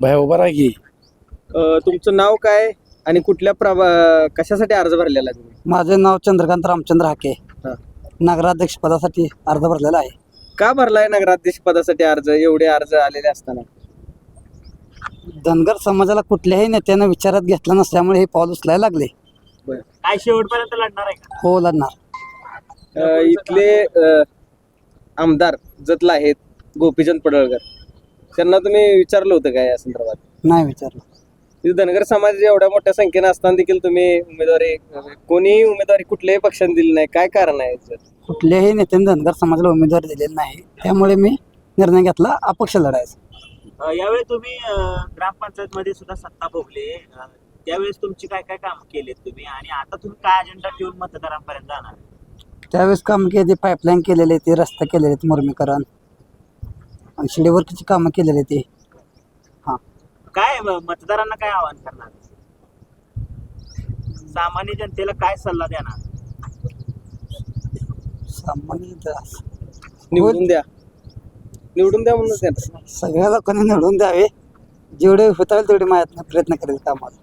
बाहेर उभा राहा की. अ, तुमचं नाव काय आणि कुठल्या प्रभा कशासाठी अर्ज भरलेला आहे तुम्ही? माझे नाव चंद्रकांत रामचंद्र हाके. हा. नगराध्यक्ष पदासाठी अर्ज भरलेला आहे. का भरलाय नगराध्यक्ष पदासाठी अर्ज? एवढे अर्ज आलेले असताना. धनगर समाजाला कुठल्याही नेत्यानं विचारात घेतलं नसल्यामुळे हे पाऊल उचलायला लागले. काय शेवटपर्यंत लढणार आहे का? हो लढणार. अ, इथले अ, आमदार जतला आहेत गोपीचंद पडळकर. त्यांना तुम्ही विचारलं होतं काय या संदर्भात? नाही विचारलं. तिथे धनगर समाज एवढ्या मोठ्या संख्येने असताना देखील तुम्ही उमेदवारी कोणीही उमेदवारी कुठल्याही पक्षाने दिली नाही. काय कारण आहे याचं? कुठल्याही नेत्याने धनगर समाजाला उमेदवारी दिलेली नाही. त्यामुळे मी निर्णय घेतला अपक्ष लढायचा. अ, यावेळी तुम्ही ग्रामपंचायत मध्ये सुद्धा सत्ता भोगले. अ, त्यावेळेस तुमची काय काय काम केलेत तुम्ही? आणि आता तुम्ही काय अजेंडा ठेवून मतदारांपर्यंत जाणार? त्यावेळेस काम केले ते पाईपलाईन केलेले ते रस्ते केलेले ते मुरमीकरण. आणि शिडीवर्कची कामं केलेली ते. काय अ, मतदारांना काय आवाहन करणार? सामान्य जनतेला काय सल्ला देणार? सामान्य निवडून द्या. निवडून द्या म्हणून त्यांना. सगळ्या लोकांनी निवडून द्यावे. जेवढे होता येईल तेवढे माझ्यातनं प्रयत्न करेल कामाला.